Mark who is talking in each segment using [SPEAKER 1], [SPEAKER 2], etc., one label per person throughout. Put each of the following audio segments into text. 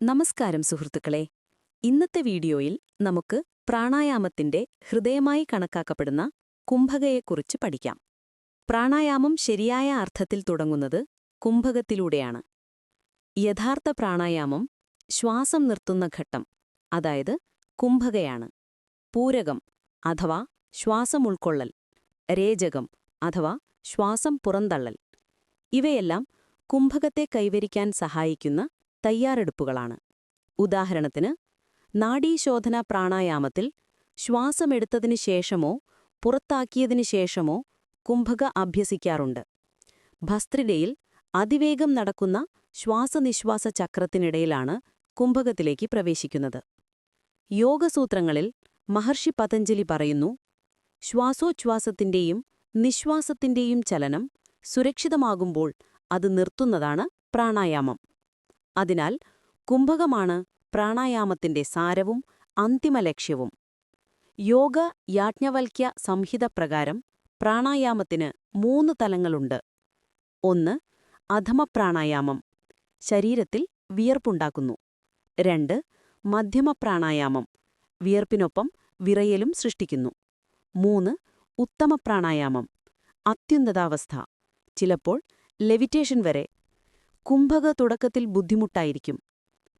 [SPEAKER 1] നമസ്കാരം സുഹൃത്തുക്കളെ. ഇന്നത്തെ വീഡിയോയിൽ നമുക്ക് പ്രാണായാമത്തിന്റെ ഹൃദയമായി കണക്കാക്കപ്പെടുന്ന കുംഭകയെക്കുറിച്ച് പഠിക്കാം. പ്രാണായാമം ശരിയായ അർത്ഥത്തിൽ തുടങ്ങുന്നത് കുംഭകത്തിലൂടെയാണ്. യഥാർത്ഥ പ്രാണായാമം ശ്വാസം നിർത്തുന്ന ഘട്ടം അതായത് കുംഭകയാണ്. പൂരകം അഥവാ ശ്വാസം ഉൾക്കൊള്ളൽ. രേചകം അഥവാ ശ്വാസം പുറന്തള്ളൽ. ഇവയെല്ലാം കുംഭകത്തെ കൈവരിക്കാൻ സഹായിക്കുന്ന തയ്യാറെടുപ്പുകളാണ്. ഉദാഹരണത്തിന് നാഡീശോധന പ്രാണായാമത്തിൽ ശ്വാസമെടുത്തതിനു ശേഷമോ പുറത്താക്കിയതിനു ശേഷമോ കുംഭക അഭ്യസിക്കാറുണ്ട്. ഭസ്ത്രികയിൽ അതിവേഗം നടക്കുന്ന ശ്വാസനിശ്വാസ ചക്രത്തിനിടയിലാണ് കുംഭകത്തിലേക്ക് പ്രവേശിക്കുന്നത്. യോഗസൂത്രങ്ങളിൽ മഹർഷി പതഞ്ജലി പറയുന്നു ശ്വാസോച്ഛ്വാസത്തിന്റെയും നിശ്വാസത്തിന്റെയും ചലനം സുരക്ഷിതമാകുമ്പോൾ അത് നിർത്തുന്നതാണ് പ്രാണായാമം. അതിനാൽ കുംഭകമാണ് പ്രാണായാമത്തിന്റെ സാരവും അന്തിമ ലക്ഷ്യവും യോഗ യാജ്ഞവൽക്യ സംഹിത പ്രകാരം പ്രാണായാമത്തിന് മൂന്ന് തലങ്ങളുണ്ട്. ഒന്ന് അധമപ്രാണായാമം ശരീരത്തിൽ വിയർപ്പുണ്ടാക്കുന്നു. രണ്ട് മധ്യമപ്രാണായാമം വിയർപ്പിനൊപ്പം വിറയലും സൃഷ്ടിക്കുന്നു. മൂന്ന് ഉത്തമപ്രാണായാമം അത്യുന്നതാവസ്ഥ ചിലപ്പോൾ ലെവിറ്റേഷൻ വരെ കുംഭക തുടക്കത്തിൽ ബുദ്ധിമുട്ടായിരിക്കും.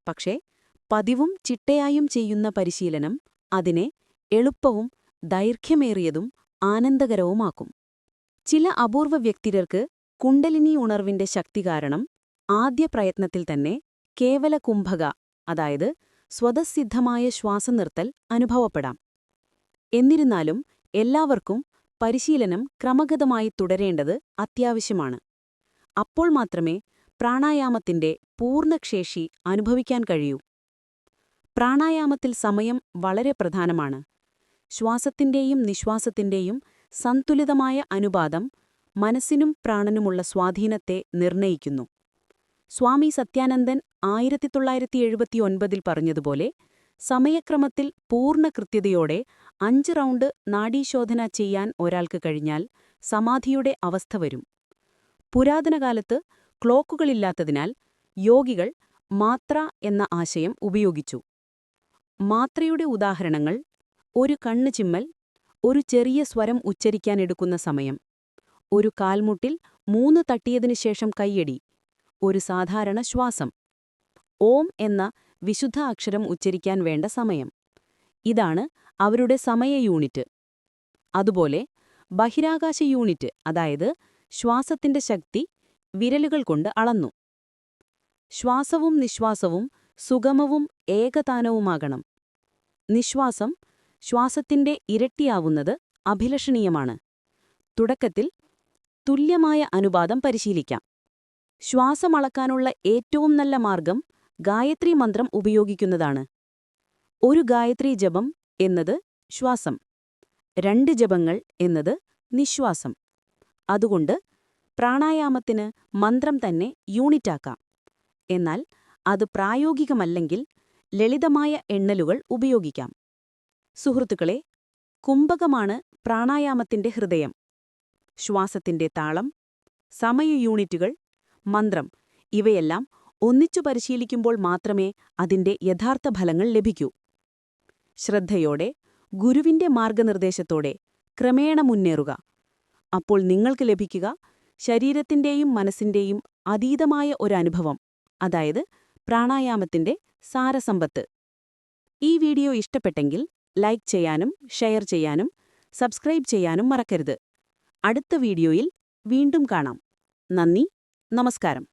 [SPEAKER 1] പക്ഷേ പതിവും ചിട്ടയായും ചെയ്യുന്ന പരിശീലനം അതിനെ എളുപ്പവും ദൈർഘ്യമേറിയതും ആനന്ദകരവുമാക്കും. ചില അപൂർവ വ്യക്തികൾക്ക് കുണ്ടലിനി ഉണർവിന്റെ ശക്തി കാരണം ആദ്യ പ്രയത്നത്തിൽ തന്നെ കേവല കുംഭക അതായത് സ്വതസിദ്ധമായ ശ്വാസം നിർത്തൽ അനുഭവപ്പെടാം. എന്നിരുന്നാലും എല്ലാവർക്കും പരിശീലനം ക്രമഗതമായി തുടരേണ്ടത് അത്യാവശ്യമാണ്. അപ്പോൾ മാത്രമേ പ്രാണായാമത്തിന്റെ പൂർണക്ഷേഷി അനുഭവിക്കാൻ കഴിയൂ. പ്രാണായാമത്തിൽ സമയം വളരെ പ്രധാനമാണ്. ശ്വാസത്തിന്റെയും നിശ്വാസത്തിന്റെയും സന്തുലിതമായ അനുപാതം മനസ്സിനും പ്രാണനുമുള്ള സ്വാധീനത്തെ നിർണയിക്കുന്നു സ്വാമി സത്യാനന്ദൻ ആയിരത്തി തൊള്ളായിരത്തി എഴുപത്തിയൊൻപതിൽ പറഞ്ഞതുപോലെ സമയക്രമത്തിൽ പൂർണ കൃത്യതയോടെ അഞ്ച് റൗണ്ട് നാഡീശോധന ചെയ്യാൻ ഒരാൾക്ക് കഴിഞ്ഞാൽ സമാധിയുടെ അവസ്ഥ വരും. പുരാതനകാലത്ത് ക്ലോക്കുകളില്ലാത്തതിനാൽ യോഗികൾ മാത്ര എന്ന ആശയം ഉപയോഗിച്ചു. മാത്രയുടെ ഉദാഹരണങ്ങൾ ഒരു കണ്ണ് ചിമ്മൽ ഒരു ചെറിയ സ്വരം ഉച്ചരിക്കാനെടുക്കുന്ന സമയം ഒരു കാൽമുട്ടിൽ മൂന്ന് തട്ടിയതിനു ശേഷം കൈയടി ഒരു സാധാരണ ശ്വാസം ഓം എന്ന വിശുദ്ധ അക്ഷരം ഉച്ചരിക്കാൻ വേണ്ട സമയം. ഇതാണ് അവരുടെ സമയ യൂണിറ്റ്. അതുപോലെ ബഹിരാകാശ യൂണിറ്റ് അതായത് ശ്വാസത്തിന്റെ ശക്തി വിരലുകൾ കൊണ്ട് അളന്നു. ശ്വാസവും നിശ്വാസവും സുഗമവും ഏകതാനവുമാകണം. നിശ്വാസം ശ്വാസത്തിന്റെ ഇരട്ടിയാവുന്നത് അഭിലഷണീയമാണ്. തുടക്കത്തിൽ തുല്യമായ അനുപാതം പരിശീലിക്കാം. ശ്വാസമളക്കാനുള്ള ഏറ്റവും നല്ല മാർഗം ഗായത്രി മന്ത്രം ഉപയോഗിക്കുന്നതാണ്. ഒരു ഗായത്രി ജപം എന്നത് ശ്വാസം. രണ്ട് ജപങ്ങൾ എന്നത് നിശ്വാസം. അതുകൊണ്ട് പ്രാണായാമത്തിന് മന്ത്രം തന്നെ യൂണിറ്റാക്കാം. എന്നാൽ അത് പ്രായോഗികമല്ലെങ്കിൽ ലളിതമായ എണ്ണലുകൾ ഉപയോഗിക്കാം. സുഹൃത്തുക്കളെ കുംഭകമാണ് പ്രാണായാമത്തിന്റെ ഹൃദയം. ശ്വാസത്തിന്റെ താളം സമയ യൂണിറ്റുകൾ മന്ത്രം ഇവയെല്ലാം ഒന്നിച്ചു പരിശീലിക്കുമ്പോൾ മാത്രമേ അതിന്റെ യഥാർത്ഥ ഫലങ്ങൾ ലഭിക്കൂ. ശ്രദ്ധയോടെ ഗുരുവിന്റെ മാർഗനിർദ്ദേശത്തോടെ ക്രമേണ മുന്നേറുക. അപ്പോൾ നിങ്ങൾക്ക് ലഭിക്കുക ശരീരത്തിന്റെയും മനസ്സിന്റെയും അതീതമായ ഒരനുഭവം അതായത് പ്രാണായാമത്തിന്റെ സാരസമ്പത്ത്. ഈ വീഡിയോ ഇഷ്ടപ്പെട്ടെങ്കിൽ ലൈക്ക് ചെയ്യാനും ഷെയർ ചെയ്യാനും സബ്സ്ക്രൈബ് ചെയ്യാനും മറക്കരുത്. അടുത്ത വീഡിയോയിൽ വീണ്ടും കാണാം. നന്ദി നമസ്കാരം.